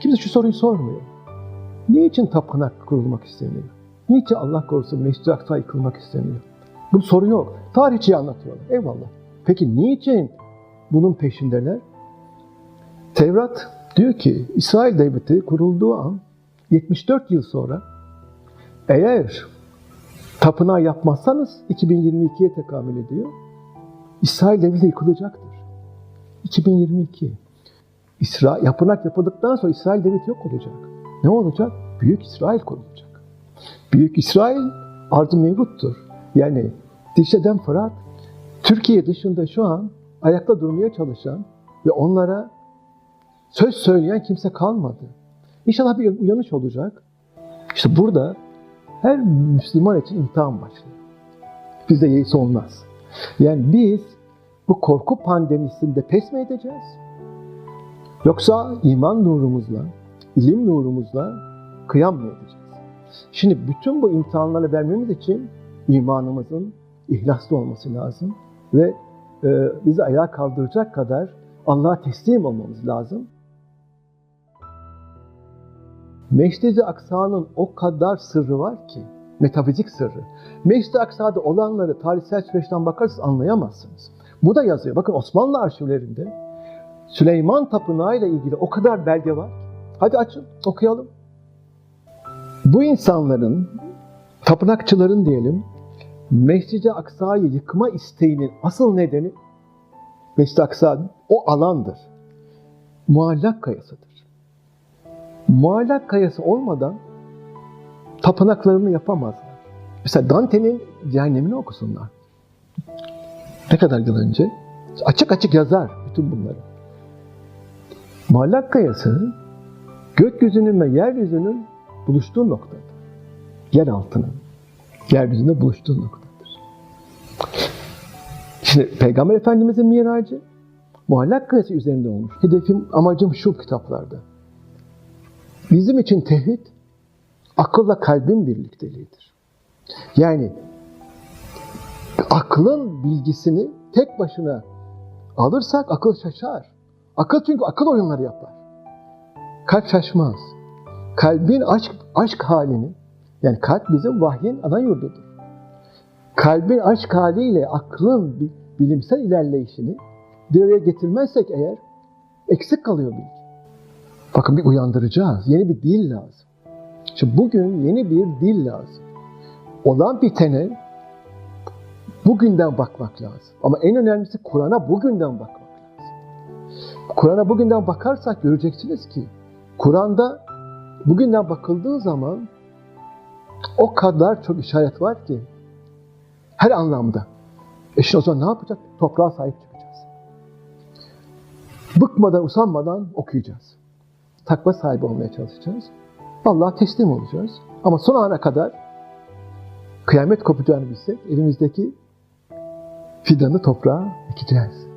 Kimse şu soruyu sormuyor. Niçin tapınak kurulmak isteniyor? Niçin Allah korusun Mescid-i Aksa yıkılmak isteniyor? Bu soru yok. Tarihçiyi anlatıyorlar. Eyvallah. Peki niçin bunun peşindeler? Tevrat diyor ki İsrail Devleti kurulduğu an 74 yıl sonra eğer tapınağı yapmazsanız 2022'ye tekamül ediyor. İsrail Devleti yıkılacaktır. 2022. İsrail, yapınak yapıldıktan sonra İsrail Devleti yok olacak. Ne olacak? Büyük İsrail kurulacak. Büyük İsrail arz-ı mevcuttur. Yani Dişe'den Fırat, Türkiye dışında şu an ayakta durmaya çalışan ve onlara söz söyleyen kimse kalmadı. İnşallah bir uyanış olacak. İşte burada her Müslüman için imtihan başlıyor. Bizde yeğisi olmaz. Yani biz bu korku pandemisinde pes mi edeceğiz? Yoksa iman nurumuzla, ilim nurumuzla kıyam mı edeceğiz? Şimdi bütün bu imtihanları vermemiz için imanımızın ihlaslı olması lazım ve e, bizi ayağa kaldıracak kadar Allah'a teslim olmamız lazım. Meşridi Aksa'nın o kadar sırrı var ki, metafizik sırrı. Meşridi Aksa'da olanları tarihsel süreçten bakarsanız anlayamazsınız. Bu da yazıyor. Bakın Osmanlı arşivlerinde Süleyman Tapınağı ile ilgili o kadar belge var. Hadi açın, okuyalım. Bu insanların, tapınakçıların diyelim, Mescid-i Aksa'yı yıkma isteğinin asıl nedeni Mescid-i Aksa o alandır. Muallak kayasıdır. Muallak kayası olmadan tapınaklarını yapamazlar. Mesela Dante'nin cehennemini okusunlar. Ne kadar yıl önce? Açık açık yazar bütün bunları. Muallak kayası gökyüzünün ve yeryüzünün buluştuğu noktadır. Yer altının, yeryüzünde buluştuğu noktadır. Şimdi Peygamber Efendimizin miracı muallak kayası üzerinde olmuş. Hedefim, amacım şu kitaplarda. Bizim için tevhid, akılla kalbin birlikteliğidir. Yani aklın bilgisini tek başına alırsak akıl şaşar. Akıl çünkü akıl oyunları yapar. Kalp şaşmaz. Kalbin aşk, aşk halini, yani kalp bizim vahyin ana yurdudur. Kalbin aşk haliyle aklın bi- bilimsel ilerleyişini bir araya getirmezsek eğer eksik kalıyor bilgi. Bakın bir uyandıracağız. Yeni bir dil lazım. Şimdi bugün yeni bir dil lazım. Olan bitene bugünden bakmak lazım. Ama en önemlisi Kur'an'a bugünden bakmak. Kur'an'a bugünden bakarsak göreceksiniz ki Kur'an'da bugünden bakıldığı zaman o kadar çok işaret var ki her anlamda. E şimdi o zaman ne yapacak? Toprağa sahip çıkacağız. Bıkmadan, usanmadan okuyacağız. Takva sahibi olmaya çalışacağız. Allah'a teslim olacağız. Ama son ana kadar kıyamet kopacağını bilsek elimizdeki fidanı toprağa ekeceğiz.